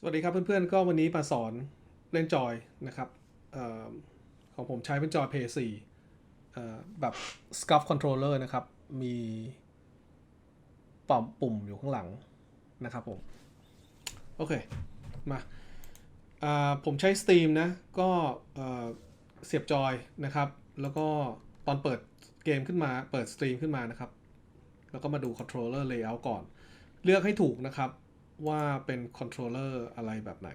สวัสดีครับเพื่อนๆ ก็วันนี้มาสอนเล่นจอยนะครับออของผมใช้เป็นจอย PS4 แบบ Scuff Controller นะครับ มีปุ่มปุ่มอยู่ข้างหลังนะครับผม โอเค มาผมใช้ Steam นะ ก็เอ่อเสียบจอยนะครับ แล้วก็ตอนเปิดเกมขึ้นมา เปิดสตรีมขึ้นมานะครับ แล้วก็มาดู controller layout ก่อน เลือกให้ถูกนะครับ ว่าเป็นคอนโทรลเลอร์อะไรแบบไหน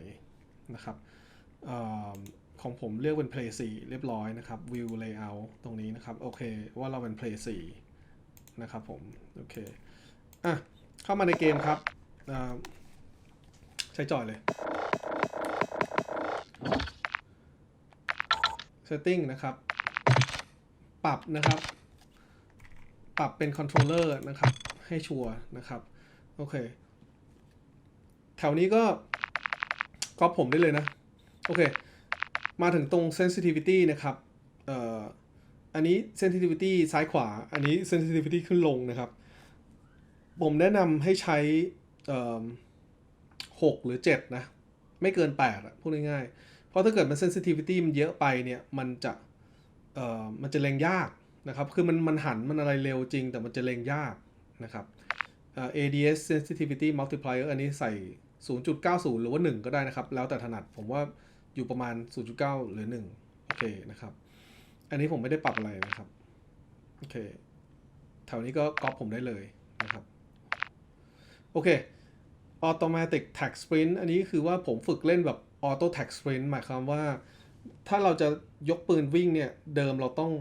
นะครับออของผมเลือกเป็น Play 4 เรียบร้อยนะครับ View Layout ตรงนี้นะครับ โอเค ว่าเราเป็น Play 4 นะครับผม โอเค อะ เข้ามาในเกมครับ ใช้จอยเลย Setting นะครับ ปรับนะครับ ปรับเป็นคอนโทรลเลอร์นะครับ ให้ชัวร์นะครับ โอเค ถวนี้ก็ก๊อปผมได้เลยนะ โอเค มาถึงตรง sensitivity นะครับเอ่ออันนี้ sensitivity ซ้ายขวา อันนี้ sensitivity ขึ้นลงนะครับ ผมแนะนำให้ใช้เอ่อ6หรือ 7 นะ ไม่เกิน 8อะพูดง่ายๆ เพราะถ้าเกิดมัน sensitivity มันเยอะไปเนี่ย มันจะเอ่อมันจะเล็งยากนะครับ คือมันมันหันมันอะไรเร็วจริง แต่มันจะเล็งยากนะครับ ADS sensitivity multiplier อันนี้ใส่ 0.90 หรือว่า 1 ก็ได้นะครับ แล้วแต่ถนัดผมว่าอยู่ประมาณ 0.9 หรือ 1 โอเคนะครับ อันนี้ผมไม่ได้ปรับอะไรนะครับ โอเค แถวนี้ก็ก๊อปผมได้เลยนะครับ โอเค automatic tag sprint อันนี้คือว่าผมฝึกเล่นแบบ auto tag sprint หมายความว่า ถ้าเราจะยกปืนวิ่งเนี่ย เดิมเราต้อง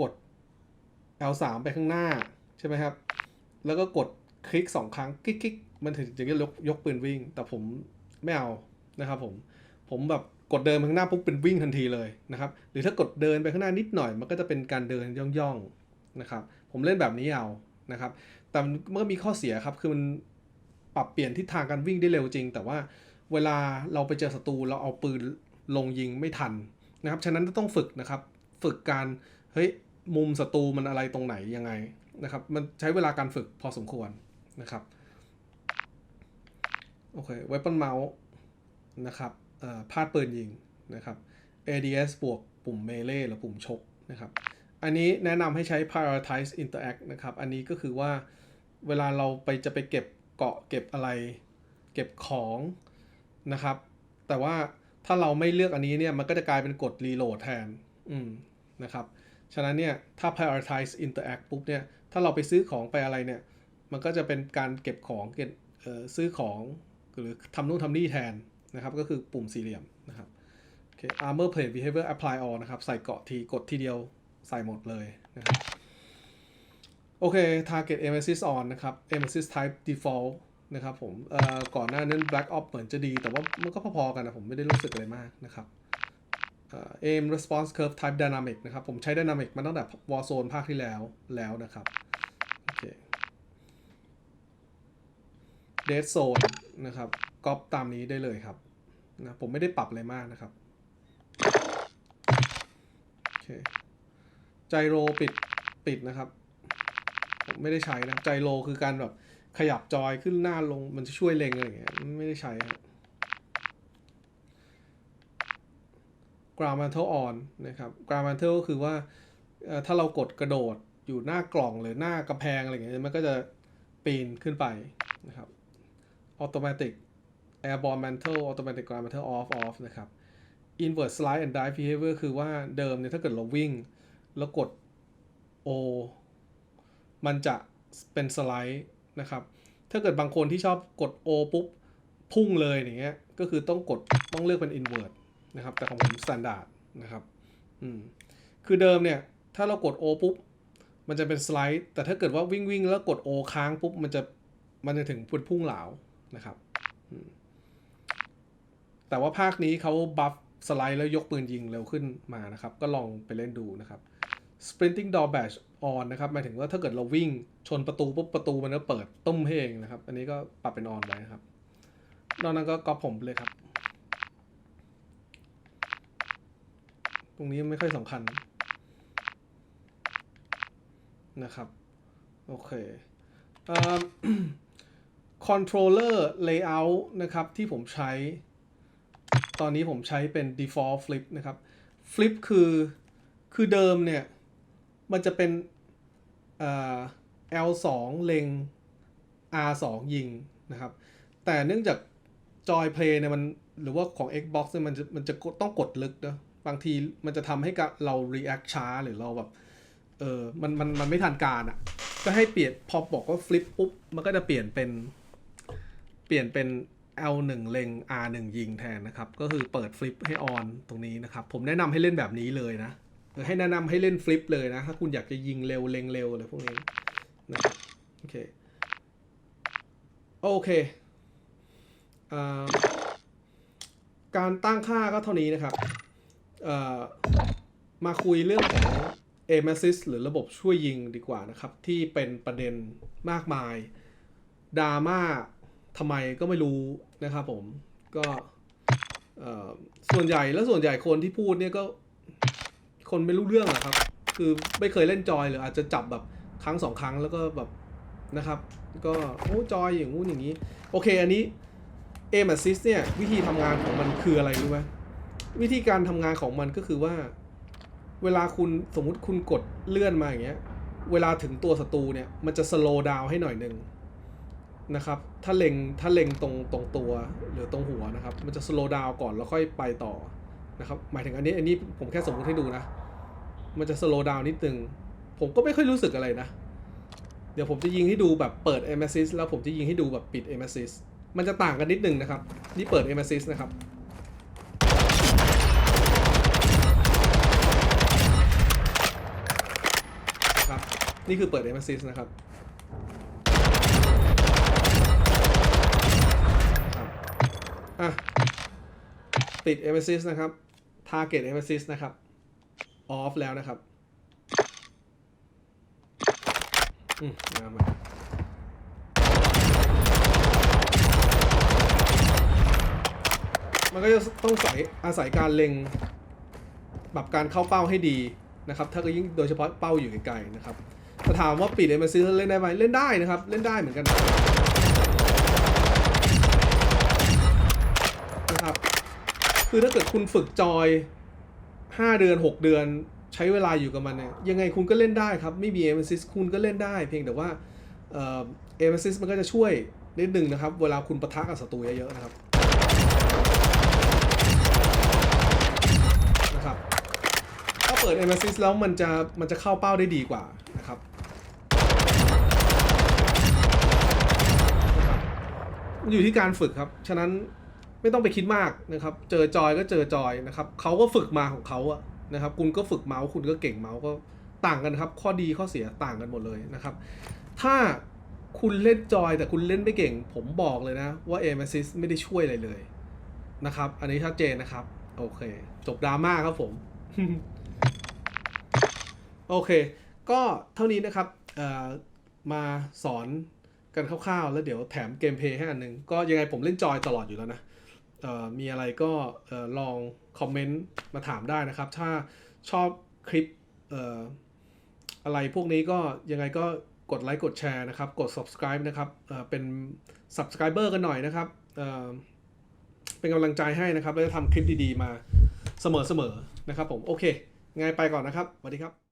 กด L3 ไปข้างหน้า ใช่ไหมครับ แล้วก็กด คลิก2ครั้งคลิกคลิกมันถึงจะยกยกปืนวิ่ง แต่ผมไม่เอานะครับผมผมแบบกดเดินไปข้างหน้าปุ๊บเป็นวิ่งทันทีเลยนะครับ หรือถ้ากดเดินไปข้างหน้านิดหน่อย มันก็จะเป็นการเดินย่องๆนะครับ ผมเล่นแบบนี้เอานะครับ แต่มันก็มีข้อเสียครับ คือมันปรับเปลี่ยนทิศทางการวิ่งได้เร็วจริง แต่ว่าเวลาเราไปเจอศัตรูเราเอาปืนลงยิงไม่ทันนะครับ ฉะนั้นต้องฝึกนะครับ ฝึกการเฮ้ยมุมศัตรูมันอะไรตรงไหนยังไงนะครับ มันใช้เวลาการฝึกพอสมควร นะครับโอเค weapon mouse นะครับพาดปืนยิงนะครับ ADS บวกปุ่ม melee หรือปุ่มชกนะครับ อันนี้แนะนำให้ใช้ prioritize interact นะครับ อันนี้ก็คือว่าเวลาเราไปจะไปเก็บเกาะเก็บอะไร เก็บของนะครับ แต่ว่าถ้าเราไม่เลือกอันนี้เนี่ย มันก็จะกลายเป็นกด reload แทนอืมนะครับ ฉะนั้นเนี่ย ถ้า prioritize interact ปุ๊บเนี่ย ถ้าเราไปซื้อของไปอะไรเนี่ย มันก็จะเป็นการเก็บของเก็บซื้อของหรือทำนู่นทำนี่แทนนะครับ ก็คือปุ่มสี่เหลี่ยมนะครับโอเค armor plate behavior apply all นะครับ ใส่เกาะทีกดทีเดียวใส่หมดเลยนะครับโอเค target aim assist on นะครับ aim assist type default นะครับผมเอ่อก่อนหน้านั้น black ops เหมือนจะดี แต่ว่ามันก็พอๆกันนะผมไม่ได้รู้สึกอะไรมากนะครับเอ่อ aim response curve type dynamic นะครับ ผมใช้ dynamic มาตั้งแต่ warzone ภาคที่แล้วแล้วนะครับ โอเค dead zone นะครับก๊อปตามนี้ได้เลยครับนะผมไม่ได้ปรับอะไรมากนะครับโอเคไจโรปิดปิดนะครับ ผมไม่ได้ใช้นะไจโรคือการแบบขยับจอยขึ้นหน้าลงมันจะช่วยเล็งอะไรอย่างเงี้ยไม่ได้ใช้ครับ ground mantle on นะครับ ground mantle ก็คือว่าถ้าเรากดกระโดดอยู่หน้ากล่องหรือหน้ากำแพงอะไรอย่างเงี้ยมันก็จะปีนขึ้นไปนะครับ automatic airborne mantle automatic ground mantle off off นะครับ invert slide and dive behavior คือว่าเดิมเนี่ยถ้าเกิดเราวิ่ง แล้วกด O มันจะเป็นสไลด์นะครับ ถ้าเกิดบางคนที่ชอบกด O ปุ๊บ พุ่งเลยอย่างเงี้ย ก็คือต้องกดต้องเลือกเป็น invert นะครับ แต่ของผม standard นะครับอืมคือเดิมเนี่ย ถ้าเรากด O ปุ๊บ มันจะเป็นสไลด์ แต่ถ้าเกิดว่าวิ่งวิ่งแล้วกด O ค้างปุ๊บ มันจะมันจะถึงพุ่งเหลา นะครับแต่ว่าภาคนี้เขาบัฟสไลด์แล้วยกปืนยิงเร็วขึ้นมานะครับ ก็ลองไปเล่นดูนะครับ sprinting door bash on นะครับ หมายถึงว่าถ้าเกิดเราวิ่งชนประตูปุ๊บประตูมันก็เปิดตุ้มเองนะครับ อันนี้ก็ปรับเป็น on ไว้นะครับ นอกนั้นก็ก๊อปผมเลยครับ ตรงนี้ไม่ค่อยสำคัญนะครับ โอเคเอ่อ controller layout นะครับ ที่ผมใช้ ตอนนี้ผมใช้เป็น default flip นะครับ flip คือคือเดิมเนี่ย มันจะเป็นเอ่อ L2 เล็ง R2 ยิงนะครับ แต่เนื่องจากจอยเพลย์เนี่ยมันหรือว่าของ Xbox เนี่ยมันจะมันจะต้องกดลึกนะบางทีมันจะทำให้เรา react ช้าหรือเราแบบ เออมันมันมันไม่ทันการอะ่ะ ก็ให้เปลี่ยนพอบอกว่า flip ปุ๊บ มันก็จะเปลี่ยนเป็น ปลี่ยนเป็น L1 เล็ง R1 ยิงแทนนะครับ ก็คือเปิดฟลิปให้ออนตรงนี้นะครับ ผมแนะนำให้เล่นแบบนี้เลยนะให้แนะนำให้เล่นฟลิปเลยนะ ถ้าคุณอยากจะยิงเร็วเล็งเร็วอะไรพวกนี้นะครับโอเค โอเคอการตั้งค่าก็เท่านี้นะครับ มาคุยเรื่องของ aim assist หรือระบบช่วยยิงดีกว่านะครับ ที่เป็นประเด็นมากมายดราม่า ทำไมก็ไม่รู้นะครับผมก็ส่วนใหญ่แล้วส่วนใหญ่คนที่พูดเนี่ยก็คนไม่รู้เรื่องอะครับ คือไม่เคยเล่นจอยหรืออาจจะจับแบบครั้งสองครั้งแล้วก็แบบนะครับ ก็โอ้จอยอย่างงู้นอย่างนี้ โอเค อันนี้ aim assist เนี่ยวิธีทำงานของมันคืออะไรรู้ไหมวิธีการทำงานของมันก็คือว่า เวลาคุณสมมุติคุณกดเลื่อนมาอย่างเงี้ย เวลาถึงตัวศัตรูเนี่ย มันจะ slow down ให้หน่อยหนึ่ง นะครับ ถ้าเล็งถ้าเล็งตรงตรงตัวหรือตรงหัวนะครับ มันจะ slow down ก่อนแล้วค่อยไปต่อนะครับ หมายถึงอันนี้อันนี้ผมแค่สมมติให้ดูนะ มันจะ slow down นิดนึง ผมก็ไม่ค่อยรู้สึกอะไรนะ เดี๋ยวผมจะยิงให้ดูแบบเปิด a m a s i s แล้วผมจะยิงให้ดูแบบปิด a m a s i s มันจะต่างกันนิดนึงนะครับ นี่เปิด a m a s i s นะครับนี่คือเปิด a m a s i s นะครับ อะปิด aim assist นะครับ target aim assist นะครับ off แล้วนะครับอืมมามามันก็จะต้องใส่อาศัยการเล็งแบบการเข้าเป้าให้ดีนะครับ ถ้าก็ยิ่งโดยเฉพาะเป้าอยู่ไกลๆนะครับถ้าถามว่าปิดเอ็มซีเล่นได้ไหมเล่นได้นะครับ เล่นได้เหมือนกันนะครับ คือถ้าเกิดคุณฝึกจอย5เดือน6เดือนใช้เวลาอยู่กับมันเนี่ยยังไงคุณก็เล่นได้ครับ ไม่มีเอ s มซิสคุณก็เล่นได้ เพียงแต่ว่าเอเมซิสมันก็จะช่วยนิดหนึ่งนะครับ เวลาคุณปะทะกับศัตรูเยอะๆนะครับนะครับ ถ้าเปิด a อ s มซิสแล้วมันจะมันจะเข้าเป้าได้ดีกว่านะครับอยู่ที่การฝึกครับ ฉะนั้น ไม่ต้องไปคิดมากนะครับ เจอจอยก็เจอจอยนะครับเขาก็ฝึกมาของเขาอะนะครับ คุณก็ฝึกเมาส์คุณก็เก่งเมาส์ก็ต่างกันครับ ข้อดีข้อเสียต่างกันหมดเลยนะครับ ถ้าคุณเล่นจอยแต่คุณเล่นไม่เก่ง ผมบอกเลยนะ ว่า aim a s s i s ไม่ได้ช่วยอะไรเลยนะครับ อันนี้ชัดเจนนะครับ โอเค จบดราม่าครับผม โอเค ก็เท่านี้นะครับมาสอนกันคร่าวๆ แล้วเดี๋ยวแถมเกมเพย์ให้อันหนึง ก็ยังไงผมเล่นจอยตลอดอยู่แล้วนะ มีอะไรก็ลองคอมเมนต์มาถามได้นะครับ ถ้าชอบคลิปอะไรพวกนี้ก็ยังไงก็กดไลค์กดแชร์นะครับ กด subscribe นะครับเเป็น subscriber กันหน่อยนะครับเเป็นกำลังใจให้นะครับแล้วจะทำคลิปดีๆมาเสมอๆนะครับผม โอเคไงไปก่อนนะครับสวัสดีครับ